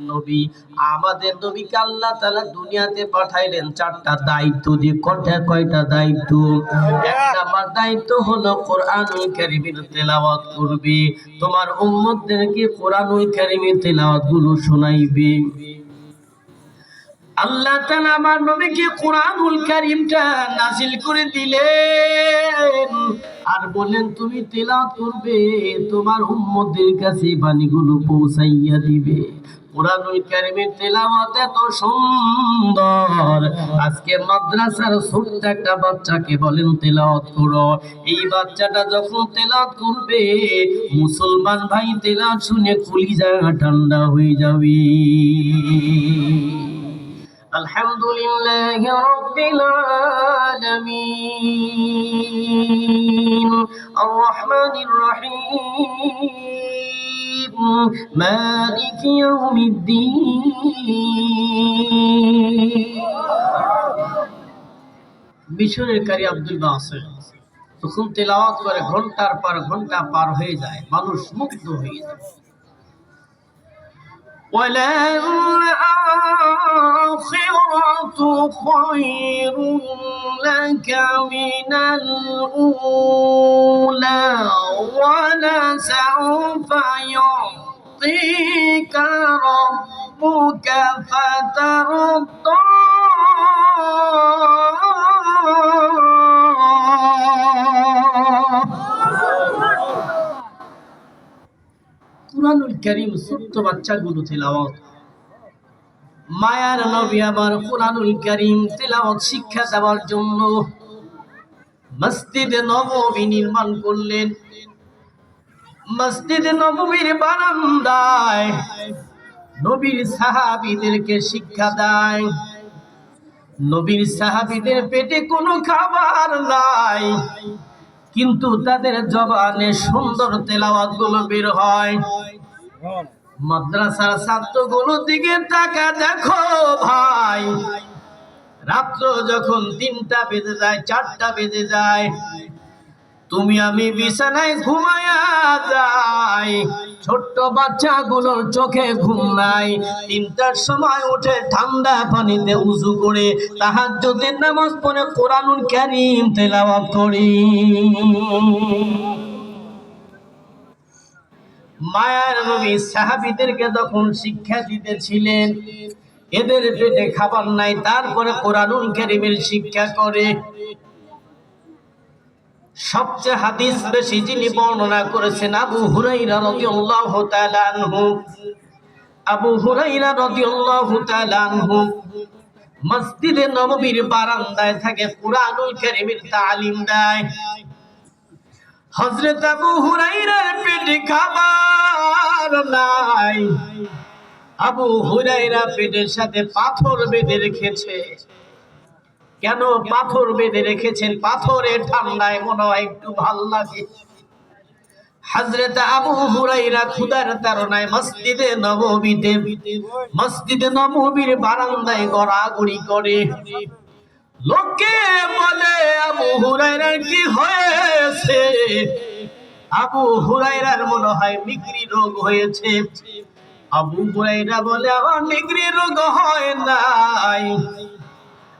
নবী। আমাদের নবীকে আল্লাহ তাআলা দুনিয়াতে পাঠাইলেন চারটা দায়িত্ব দিয়ে। কয়টা কয়টা দায়িত্ব? এক নাম্বার দায়িত্ব হলো কোরআনুল কারীমের তেলাওয়াত করবে। তোমার উম্মতদেরকে কোরআনুল কারীমের তেলাওয়াতগুলো শোনাইবে। আল্লাহ তাআলা আমার নবীকে কোরআনুল কারীমটা নাজিল করে দিলেন। আর বললেন, তুমি তেলাওয়াত করবে, তোমার উম্মতদের কাছে বাণীগুলো পৌঁছাইয়া দিবে। এত সুন্দর। আজকে মাদ্রাসার একটা বাচ্চাকে বলেন এই বাচ্চাটা যখন করবে, মুসলমান ভাই তেলা শুনে কলিজা ঠান্ডা হয়ে যাবে। আলহামদুলিল্লাহ রাব্বিল আলামিন। مالك يوم الدين মিশরের কারি আব্দুল বাসের তখন তেলাওয়াত করে ঘন্টার পর ঘন্টা পার হয়ে যায় মানুষ মুগ্ধ হয়ে যায় وللآخرة خير لك من الأولى ولسوف يعطيك ربك فترضى কুরআনুল কারীম ছোট্ট বাচ্চাগুলো তেলাওয়াত মায়ার নবী আবার কুরআনুল কারীম তেলাওয়াত শিক্ষা দেওয়ার জন্য মসজিদে নববী নির্মাণ করলেন। মসজিদে নববীর বারান্দায় নবীর সাহাবীদেরকে শিক্ষা দেয়। নবীর সাহাবীদের পেটে কোনো খাবার নাই, কিন্তু তাদের জবানে সুন্দর তেলাওয়াতগুলো বের হয়। মাদ্রাসার ছাত্রগুলো দিকে তাকা দেখো ভাই, রাত্র যখন তিনটা বেজে যায়, চারটা বেজে যায়, তুমি আমি বিছানায় ঘুমায়া যাই। ছোট্ট বাচ্চাগুলোর চোখে ঘুম নাই। তিনটার সময় উঠে ঠান্ডা পানিতে উজু করে তাহার যদি নামাজ পড়ে কোরআনুল কারীম তেলাওয়াত করি। মায়ার নবী সাহাবীদেরকে তখন শিক্ষা দিতেছিলেন, এদের পেটে খাবার নাই, তারপরে কোরআনুল কারীমের শিক্ষা করে। সবচেয়ে হাদিস বেশি যিনি বর্ণনা করেছেন আবু হুরাইরা রাদিয়াল্লাহু তাআলা আনহু। আবু হুরাইরা আনহু মসজিদে বারান্দায় থাকে, কুরআনুল তালিম দেয়। আবু হুরাইরার পেটে খাবার নাই আবু হুরাইরা পেটের সাথে পাথর বেঁধে রেখেছে। কেন পাথর বেঁধে রেখেছেন? পাথরের ঠান্ডায় মনে হয় একটু ভালো লাগে। হযরত আবু হুরাইরা ক্ষুধার তাড়নায় মসজিদে নববীতে মসজিদে নববীর বারান্দায় গড়াগড়ি করে। লোকে বলে, আবু হুরাইরার কি হয়েছে? আবু হুরাইরার মনে হয় মিগ্রি রোগ হয়েছে। আবু হুরাইরা বলে, আমার মিগ্রি রোগ হয় নাই।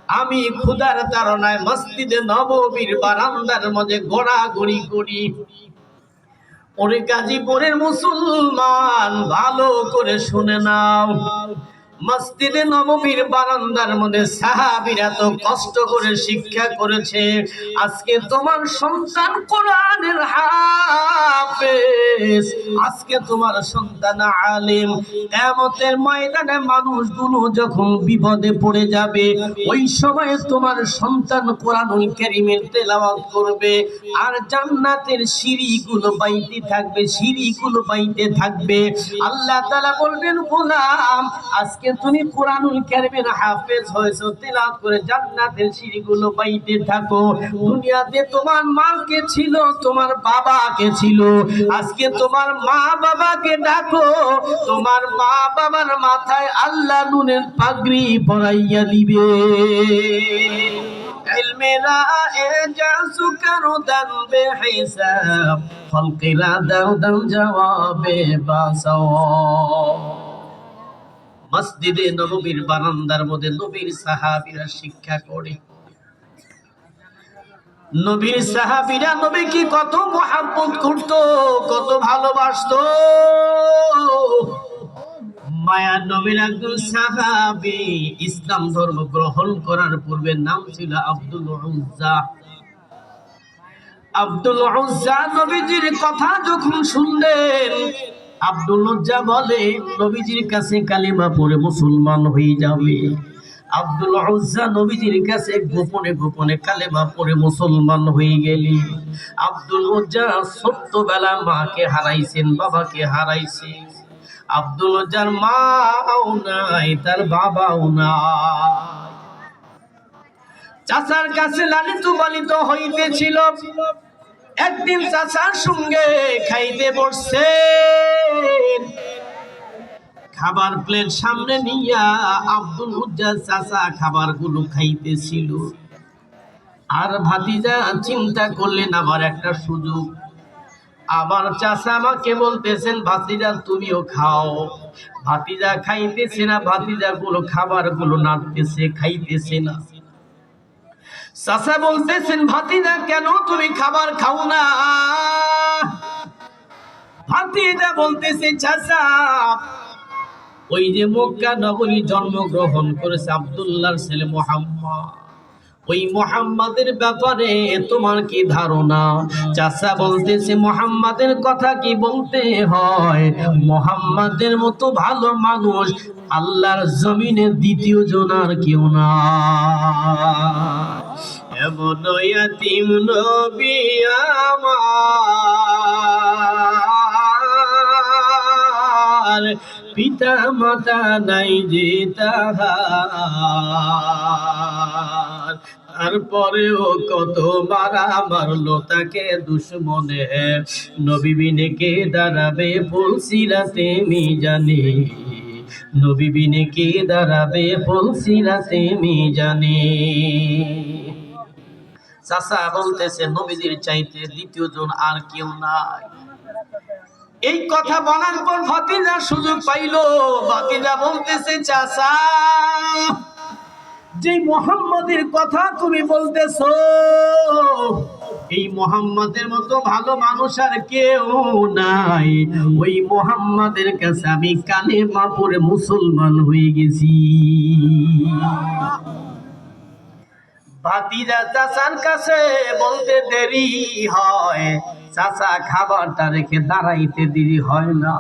আমি ক্ষুধার তাড়নায় মসজিদে নববীর বারান্দার মধ্যে গড়াগড়ি করি। ওরে গাজীপুরের মুসলমান, ভালো করে শুনে নাও। মসজিদে নববীর বারান্দার মধ্যে সাহাবীরা তো কষ্ট করে শিক্ষা করেছে, আজকে তোমার সন্তান কোরআনের হাফেজ, আজকে তোমার সন্তান আলেম। কিয়ামতের ময়দানে মানুষগুলো যখন বিপদে পড়ে যাবে, ওই সময় তোমার সন্তান কোরআনুল কারীমের তেলাওয়াত করবে, আর জান্নাতের সিঁড়িগুলো বাইতে থাকবে, সিঁড়িগুলো বাইতে থাকবে। আল্লাহ তাআলা বলবেন, গোলাম, আজকে তুমি কোরআনুল কারীমের হাফেজ হয়েছো তেলাওয়াত করে জান্নাতের সিঁড়িগুলো বাইতে থাকো দুনিয়াতে তোমার মা কে ছিল তোমার বাবা কে ছিল আজকে তোমার মা বাবাকে ডাকো তোমার মা বাবার মাথায় আল্লাহ নুনের পাগড়ি পরাইয়া দিবে علم لا إعجاز كردا بحساب خلق لا دردا جواب باسوا মসজিদে নববীর বারান্দার মধ্যে নবীর সাহাবীরা শিক্ষা করে। নবীর সাহাবীরা নবীকে কত মহাব্বত করত, কত ভালোবাসতো। মায়া নবীর একজন সাহাবী ইসলাম ধর্ম গ্রহণ করার পূর্বে নাম ছিল আব্দুল উজ্জা। আব্দুল উজ্জা নবীজির কথা যখন শুনলেন আব্দুল উজ্জা বলে, নবীজির কাছে কালিমা পড়ে মুসলমান হয়ে যাবে। আব্দুল উজ্জা নবীজির কাছে গোপনে গোপনে কালেমা পড়ে মুসলমান হয়ে গেলি। আব্দুল উজ্জা ছোট্টবেলা মাকে হারাইছেন, বাবাকে হারাইছেন আব্দুল উজ্জার মাও নাই, তার বাবাও নাই। চাচার কাছে লালিত পালিত হইতেছিল। একদিন চাচার সঙ্গে খাইতে বসছে খাবার প্লেট সামনে নিয়া আব্দুল উজ্জা চাচা খাবারগুলো খাইতেছিল। আর ভাতিজা চিন্তা করলেন, আবার একটা সুযোগ। আবার চাচা আমাকে বলতেছেন, ভাতিজা, তুমিও খাও। ভাতিজা খাইতেছে না ভাতিজা গুলো খাবারগুলো নাড়তেছে, খাইতেছে না। চাচা বলতেছেন ভাতিজা কেন তুমি খাবার খাও না? ভাতিজা বলতেছে, চাচা, ওই যে মক্কা নগরী জন্মগ্রহণ করেছে আব্দুল্লাহর ছেলে মোহাম্মদ। ওই মোহাম্মদের ব্যাপারে তোমার কি ধারণা? চাচা বলতেছে, মোহাম্মদের কথা কি বলতে হয়? মোহাম্মদের মতো ভালো মানুষ আল্লাহর জমিনে দ্বিতীয় জনার কেউ না। এমন ইয়াতিম নবী আমার। পিতা মাতা নাই যে তাহার। তারপরেও কত মারা মারলো তাকে দুশ্মনে নবীবিনে কে দাঁড়াবে ফুলসিরাতে মি জানি। নবীবিনে কে দাঁড়াবে ফুলসিরাতে মি জানি চাচা বলতেছে, নবীজির চাইতে দ্বিতীয় জন আর কেউ নাই। এই কথা বলার পর ভাতিজা সুযোগ পাইল। ভাতিজা বলতেছে, চাচা যে মোহাম্মদের কথা তুমি বলতেছো, এই মোহাম্মদের মতো ভালো মানুষ আর কেউ নাই। ওই মোহাম্মদের কাছে আমি কানে মা পড়ে মুসলমান হয়ে গেছি। ভাতিজা চাচার কাছে বলতে দেরি হয়, চাচা খাবারটা রেখে দাঁড়াইতে দেরি হয় না।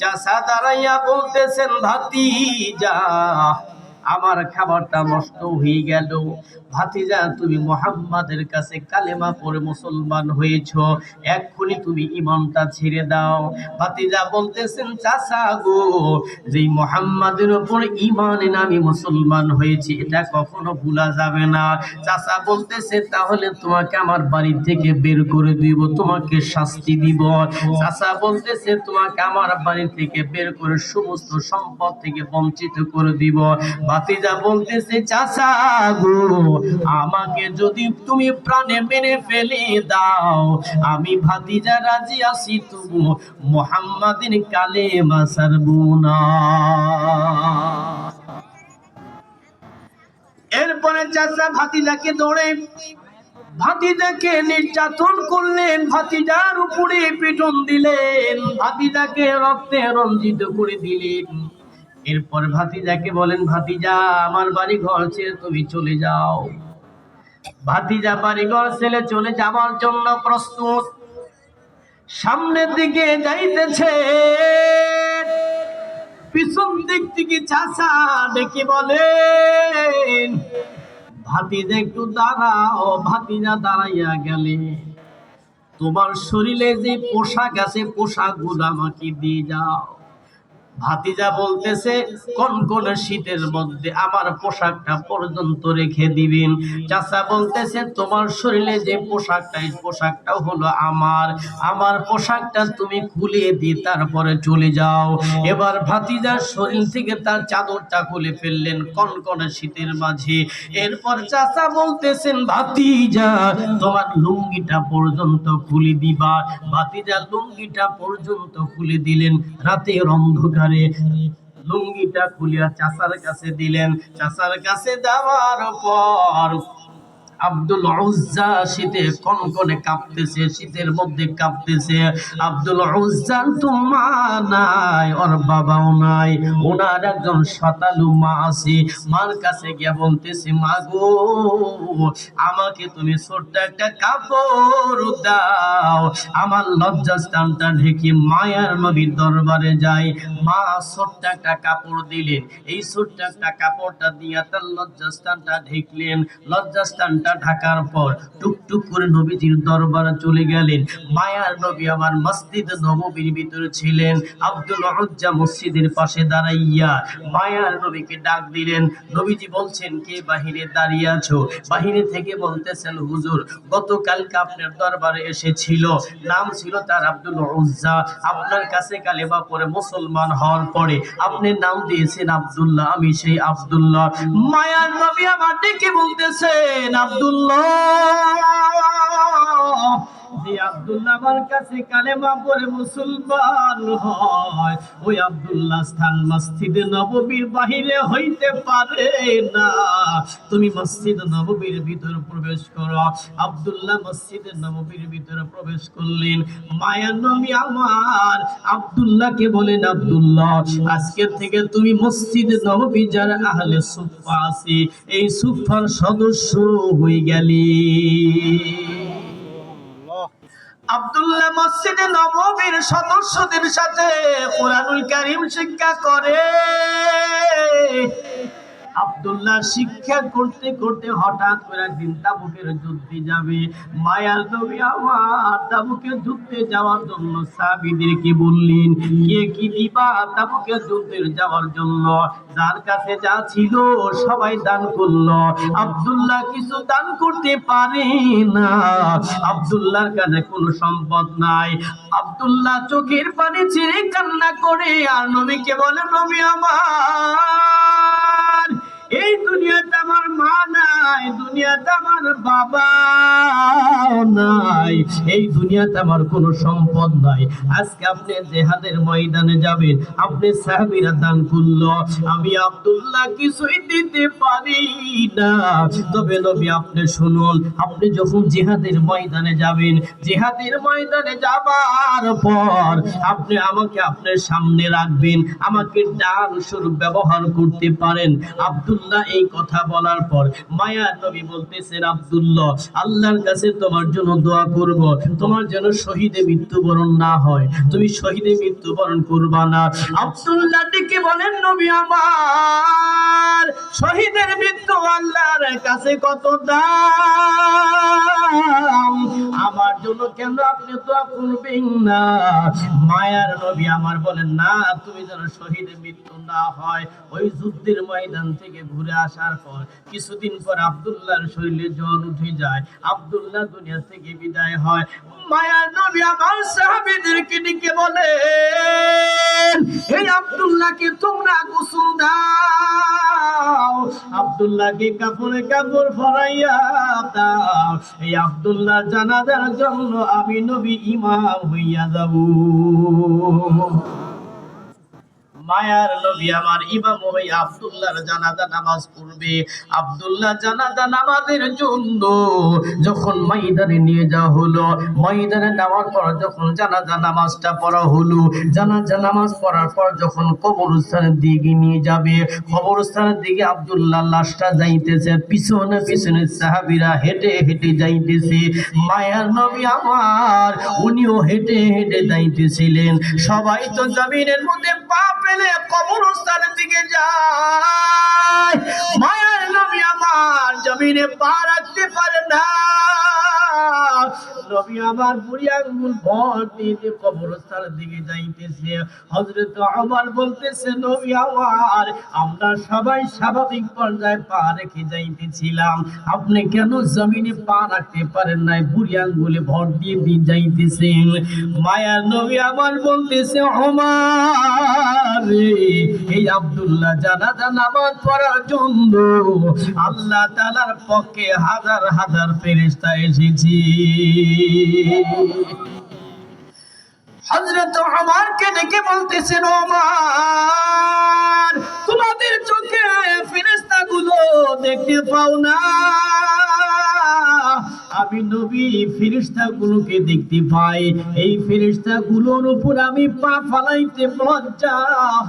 চাচা দাঁড়াইয়া বলতেছেন, ভাতিজা আমার খাবারটা নষ্ট হয়ে গেল। ভাতিজা, তুমি মোহাম্মদের কাছে কালেমা পড়ে মুসলমান হয়েছ। এক্ষুনি তুমি ইমানটা ছেড়ে দাও। ভাতিজা বলতেছেন, চাচা গো যে মোহাম্মদের উপর ইমান এনে আমি মুসলমান হয়েছি, এটা কখনো ভুলা যাবে না। চাচা বলতেছে, তাহলে তোমাকে আমার বাড়ি থেকে বের করে দিব, তোমাকে শাস্তি দিব। চাচা বলতেছে, তোমাকে আমার বাড়ি থেকে বের করে সমস্ত সম্পদ থেকে বঞ্চিত করে দিব। ভাতিজা বলতেছে, চাচা গো, আমাকে যদি তুমি প্রাণে মেরে ফেলে দাও, আমি ভাতিজা রাজি আছি, তবু মোহাম্মদের কালে মাসারবো না। এরপরে চাচা ভাতিজাকে দৌড়ে ভাতিজাকে নির্যাতন করলেন, ভাতিজার উপরে পিটন দিলেন, ভাতিজাকে রক্তে রঞ্জিত করে দিলেন। এরপর ভাতিজাকে বলেন, ভাতিজা, আমার বাড়ি ঘর ছেড়ে তুমি চলে যাও। ভাতিজা বাড়ি ঘর ছেড়ে চলে যাওয়ার জন্য প্রস্তুত। সামনের দিকে যাইতেছে। পিছন দিক থেকে চাচা ডেকে বলেন, ভাতিজা, একটু দাঁড়াও। ভাতিজা দাঁড়াইয়া গেলে, তোমার শরীরে যে পোশাক আছে পোশাকগুলো আমাকে দিয়ে যাও। ভাতিজা বলতেছে, কোন কোন শীতের মধ্যে আমার পোশাকটা পর্যন্ত রেখে দিবেন। চাচা বলতেছে, তোমার শরীরে যে পোশাকটা, এই পোশাকটাও হলো আমার। আমার পোশাকটা তুমি খুলে দিয়ে তারপরে চলে যাও। এবার ভাতিজার শরীর থেকে তার চাদরটা খুলে ফেললেন কোন কোন শীতের মাঝে। এরপর চাচা বলতেছেন, ভাতিজা, তোমার লুঙ্গিটা পর্যন্ত খুলে দিবা। ভাতিজা লুঙ্গিটা পর্যন্ত খুলে দিলেন, রাতের অন্ধকারে লুঙ্গিটা খুলিয়া চাচার কাছে দিলেন। চাচার কাছে দেওয়ার পর আব্দুল উজ্জা শীতে কনকনে কাঁপতেছে, শীতের মধ্যে কাঁপতেছে। আব্দুল উজ্জার তো মা নাই, ওর বাবাও নাই, ওনার একজন শতালু মা আছে। মার কাছে গিয়ে বলতেছে, মা গো, আমাকে তুমি ছোট্ট একটা কাপড় দাও। আমার লজ্জা লজ্জাস্থানটা ঢেকে মায়ার নবীর দরবারে যাই। মা ছোট্ট একটা কাপড় দিলেন। এই ছোট্ট একটা কাপড়টা দিয়ে তার লজ্জা লজ্জাস্থানটা ঢেকলেন। লজ্জাস্থানটা ঢাকার পর টুকটুক করে নবীজির দরবারে চলে গেলেন। মায়ার নবী আমার মসজিদ নববীর ভিতরে ছিলেন। আব্দুল উজ্জা মসজিদের পাশে দাঁড়াইয়া মায়ার নবীকে ডাক দিলেন। নবীজি বলছেন, কে বাহিরে দাঁড়িয়ে আছো? বাহিরে থেকে বলতেছেন, হুজুর, গতকালকে আপনার দরবারে এসেছিল। নাম ছিল তার আব্দুল উজ্জা। আপনার কাছে কালেমা পরে মুসলমান হওয়ার পরে আপনি নাম দিয়েছেন আব্দুল্লাহ, আমি সেই আব্দুল্লাহ। মায়ার নবী আমার ডেকে বলতেছেন আমার ওই আব্দুল্লাহ স্থান নববীর বাহিরে হইতে পারে না। তুমি মসজিদ নববীর ভিতর প্রবেশ করো। আব্দুল্লাহ নববীর ভিতরে প্রবেশ করলেন। আমার, আব্দুল্লাহকে বলেন, আব্দুল্লাহ আজকের থেকে তুমি মসজিদ নববী যার আহলে সুফা আছে, এই সুফার সদস্য হয়ে গেলি। আব্দুল্লাহ মসজিদে নবমীর সদস্যদের সাথে কোরআনুল কারিম শিক্ষা করে। আব্দুল্লাহ শিক্ষা করতে করতে হঠাৎ করে একদিন তাবুকের যুদ্ধে যাবে। মায়ার নবী আমার তাবুকের যুদ্ধে যাওয়ার জন্য সাহাবীদেরকে বললেন, কে কি দিবা তাবুকের যুদ্ধে যাওয়ার জন্য? যার কাছে যা ছিল সবাই দান করল। আব্দুল্লাহ কিছু দান করতে পারে না। আব্দুল্লাহর কাছে কোনো সম্পদ নাই। আব্দুল্লাহ চোখের পানি ছেড়ে কান্না করে, আর নবীকে বলে, নবী আমার এই দুনিয়াতে আমার মা নাই, দুনিয়াতে আমার বাবা নাই, এই দুনিয়াতে আমার কোনো সম্পদ নাই। আজকে আপনি জেহাদের ময়দানে যাবেন, আপনি সাহাবীরা দান করল, আমি আব্দুল্লাহ কিছুই দিতে পারি না। তবে নবী আপনি শুনুন, আপনি যখন জেহাদের ময়দানে যাবেন, জেহাদের ময়দানে যাবার পর আপনি আমাকে আপনার সামনে রাখবেন, আমাকে ডান স্বরূপ ব্যবহার করতে পারেন। আব্দুল্লাহ এই কথা বলার পর মায়া নবী বলতেছেন, আব্দুল্লাহ, আল্লাহর কাছে তোমার জন্য দোয়া করব। তোমার যেন শহীদে মৃত্যুবরণ না হয়। তুমি শহীদে মৃত্যুবরণ করবা না। আব্দুল্লাহ ডেকে বলেন, নবী আমার, শহীদের মৃত্যু আল্লাহর কাছে কত দাম? আমার জন্য কেন আপনি দোয়া করবেন না? মায়ার নবী আমার বলেন, না, তুমি যেন শহীদের মৃত্যু না হয়, ওই যুদ্ধের ময়দান থেকে ঘুরে আসার পর কিছুদিন পর আব্দুল্লাহর শরীরে জ্বর উঠে যায়। আব্দুল্লাহ দুনিয়া থেকে বিদায় হয়। মায়ার নবী আমার সাহাবীদেরকে ডেকে বলে এই আব্দুল্লাহকে তোমরা গোসল দাও। আব্দুল্লাহকে কাপড়ে কাপড় ফরাইয়া দাও। এই আব্দুল্লাহ জানাজার জন্য আমি নবী ইমাম হইয়া যাব। মায়ার নবী আমার ইমাম হয়ে আব্দুল্লাহর জানাজা নামাজ পড়বে। আব্দুল্লাহ জানাজা নামাজের জন্য যখন ময়দানে নিয়ে যাওয়া হলো, ময়দানে নেওয়ার পর যখন জানাজা নামাজটা পড়া হলো, জানাজা নামাজ পড়ার পর যখন কবরস্থানের দিকে নিয়ে যাবে, কবরস্থানের দিকে আব্দুল্লাহ লাশটা যাইতেছে, পিছনে পিছনে সাহাবীরা হেঁটে হেঁটে যাইতেছে। মায়ার নবী আমার, উনিও হেঁটে হেঁটে যাইতেছিলেন। সবাই তো জমিনের মধ্যে পা ফেলে কবরস্থানের দিকে যায়। মায়ের নবী আমার জমিনে পা রাখতে পারে না। আমার বুড়ি আঙ্গুল ভর দিয়ে দিকে যাইতেছে। হজরত আমার বলতেছে, নবী আমার, আমরা সবাই স্বাভাবিক পর্যায়ে পা রেখে যাইতেছিলাম। আপনি কেন জমিনে পা রাখতে পারেন নাই? বুড়ি আঙ্গুলে ভর দিয়ে দিয়ে যাইতেছেন। মায়ার নবী আমার বলতেছে আমার এই আব্দুল্লাহ নামাজ পড়ার জন্য আল্লাহ তাআলার পক্ষে হাজার হাজার ফেরেশতা এসেছে। হযরত ওমরকে ডেকে বলতেছেন ওমর তোমাদের চোখে ফেরেশতাগুলো দেখতে পাও না। আমি নবী, ফেরেশতাগুলোকে দেখতে পাই। এই ফেরেশতাগুলোর উপর আমি পা ফালাইতে লজ্জা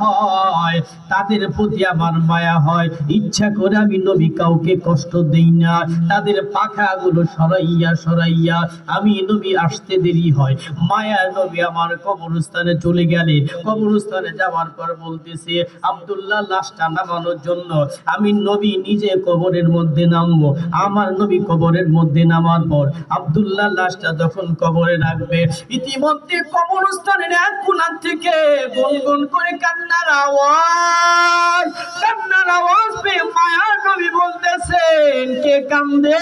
হয়। তাদের প্রতি আমার মায়া হয়। ইচ্ছা করে আমি নবী কাউকে কষ্ট দেই না। তাদের পাখাগুলো সরাইয়া সরাইয়া আমি নবী আসতে দেরি হয়। মায়া নবী আমার কবরস্থানে চলে গেলে, কবরস্থানে যাওয়ার পর বলতেছে, আব্দুল্লাহ, লাশটা নামানোর জন্য আমি নবী নিজে কবরের মধ্যে নামবো। আমার নবী কবরের মধ্যে নামার পর আব্দুল্লাহ লাশটা যখন কবরে রাখবে, ইতিমধ্যে কবরস্থানের এক কোণা থেকে গুনগুন করে কান্নার আওয়াজ কান্নার আওয়াজ পেয়ে মায়া নবী বলতেছেন, কে কান্দে?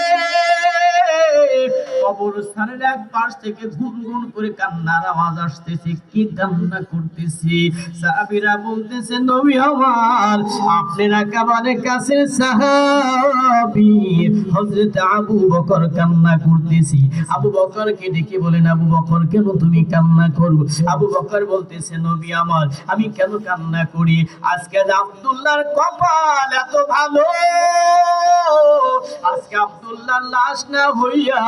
কবরস্থানের এক পাশ থেকে গুনগুন করে কান্নার আওয়াজ আসতেছে, কি কান্না করতেছি? সাহাবীরা বলতেছে নবী আমার, আপনার একেবারে কাছে সাহাবী, হযরত আবু বকর কান্না করতেছি। আবু বকরকে ডেকে বলেন, আবু বকর, কেন তুমি কান্না করো? আবু বকর বলতেছে, নবী আমার, আমি কেন কান্না করি? আজকে আব্দুল্লাহর কপাল এত ভালো। আজকে আব্দুল্লাহর লাশ না হইয়া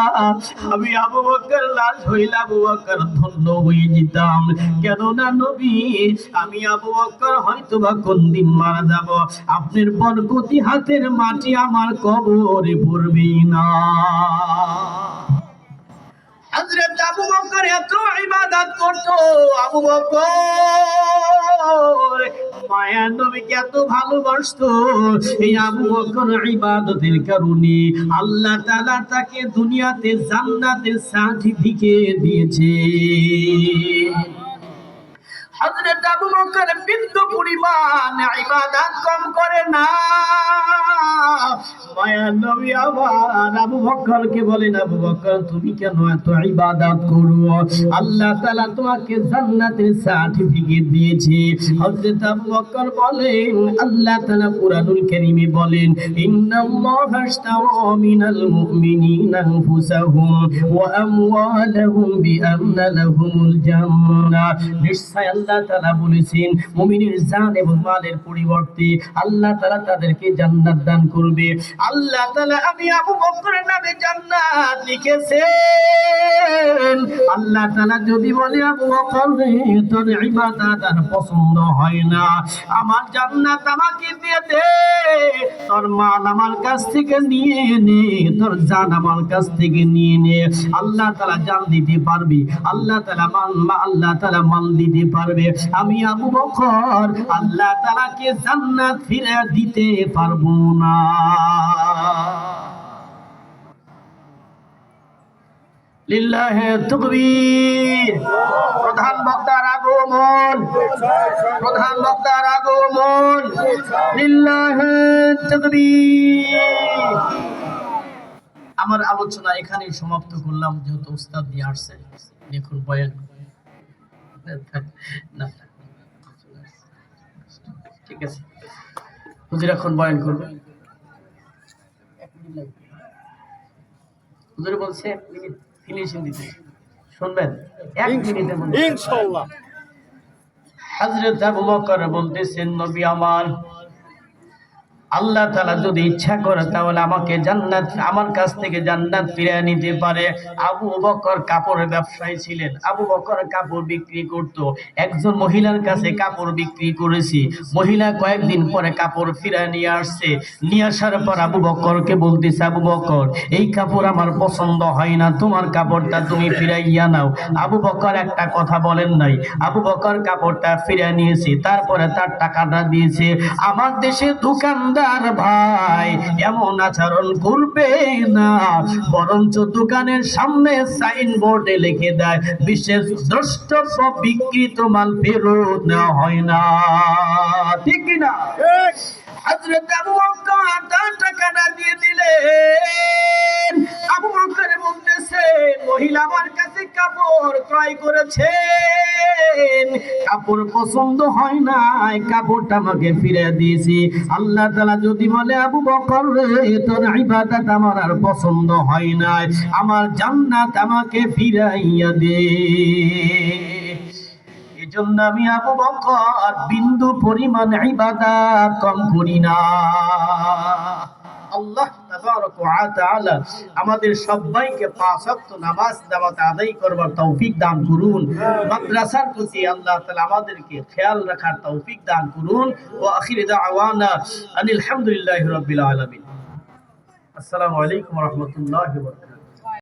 আমি আবু বকর লাশ হইলে আবু বকর ধন্য হয়ে যেতাম। কেন না নবী, আমি আবু বকর হয়তো বা কোন দিন মারা যাব। আপনার বরকতি হাতের মাটি আমার কবরে পড়বে না। হযরত আবু বকর এত ইবাদত করতো, আবু বকর, মায়া নবীকে এত ভালোবাসত, এই আবু বকর ইবাদতের কারণে আল্লাহ তাআলা তাকে দুনিয়াতে জান্নাতের সার্টিফিকেট দিয়েছে। হযরত আবু বকর বিন্দু পরিমাণ ইবাদত কম করে না। মায়া নবী আমার আবু বকরকে বলেন, আবু বকর, তুমি কেন এত ইবাদত করো? আল্লাহ তাআলা তোমাকে জান্নাতের সার্টিফিকেট দিয়েছে। হযরত আবু বকর বলেন, আল্লাহ তাআলা কুরআনুল কারীমে বলেন, ইন্নাল্লাহা আশতারা মিনাল মুমিনিনা আনফুসাহুম ওয়া আমওয়ালাহুম বিআন্না লাহুমুল জান্নাহ। নিশ্চয় আল্লাহ তালা বলেছেন, মুমিনের জান এবং মালের পরিবর্তে আল্লাহ তাআলা তাদেরকে জান্নাত দান করবে। আল্লাহ তাআলা আমি আবু বকরের নামে জান্নাত লিখেছেন। আল্লাহ তাআলা যদি বলে, আবু বকর তোর ইবাদত আর পছন্দ হয় না। আমার জান্নাত আমাকে দিয়ে দে। তোর মাল আমার কাছ থেকে নিয়ে নে, তোর জান আমার কাছ থেকে নিয়ে নে। আল্লাহ তাআলা জান দিতে পারবে। আল্লাহ তালা মাল আল্লাহ তাআলা মাল দিতে পারবে। আমি আবু বকর, আল্লাহ তাআলাকে জান্নাত ফিরে দিতে পারব না। লিল্লাহে তাকবীর। প্রধান বক্তার আগমন। প্রধান বক্তার আগমন। লিল্লাহে তাকবীর। আমার আলোচনা এখানেই সমাপ্ত করলাম, যেহেতু উস্তাদ দিয়ে আসছে দেখুন, বয়ান। ঠিক আছে। হুজুর এখন বয়ান করবে। হুজুর বলছে ফিনিশিং দিতে। শুনবেন? এক মিনিটের মধ্যে। ইনশাআল্লাহ হযরত আবু বকর বলতেছেন নবী আমার আল্লাহ তালা যদি ইচ্ছা করে, তাহলে আমাকে জান্নাত, আমার কাছ থেকে জান্নাত ফিরে নিতে পারে। আবু বকর কাপড়ের ব্যবসায়ী ছিলেন। আবু বকর কাপড় বিক্রি করত। একজন মহিলার কাছে কাপড় বিক্রি করেছি। মহিলা কয়েকদিন পরে কাপড় ফিরে নিয়ে আসছে। নিয়ে আসার পর আবু বকরকে বলতেছে, আবু বকর, এই কাপড় আমার পছন্দ হয় না। তোমার কাপড়টা তুমি ফিরাইয়া নাও। আবু বকর একটা কথা বলেন নাই। আবু বকর কাপড়টা ফিরে নিয়েছে। তারপরে তার টাকাটা দিয়েছে। আমার দেশে দোকানদার ভাই, এমন আচরণ করবে না। বরঞ্চ দোকানের সামনে সাইন বোর্ডে লিখে দেয়, বিশেষ দ্রষ্টব্য বিকৃত মাল ফেরত নেওয়া হয় না। ঠিক কিনা? হযরত আবু বকর তার টাকাটা দিয়ে দিলেন। আবু বকর বলতেছে মহিলা আমার কাছে কাপড় ক্রয় করেছেন। কাপড় পছন্দ হয় না কাপড়টা আমাকে ফিরে দিয়েছি। আল্লাহ তাআলা যদি বলে, আবু বকর রে, তোর ইবাদত আমার আর পছন্দ হয় না আমার জান্নাত আমাকে ফিরাইয়া দে। জন্য আমি আবু বকর বিন্দু পরিমাণ ইবাদত কম করি না। আল্লাহ আমাদের সবাইকে পাঁচ নামাজ জামাত আদায় করবার তৌফিক দান করুন। মাদ্রাসার প্রতি আল্লাহ তাআলা আমাদেরকে খেয়াল রাখার তৌফিক দান করুন। ওয়া আখির দাওয়ানা আনিল হামদুলিল্লাহি রাব্বিল আলামিন। আসসালামু আলাইকুম ওয়া রাহমাতুল্লাহি ওয়া বারাকাতুহু।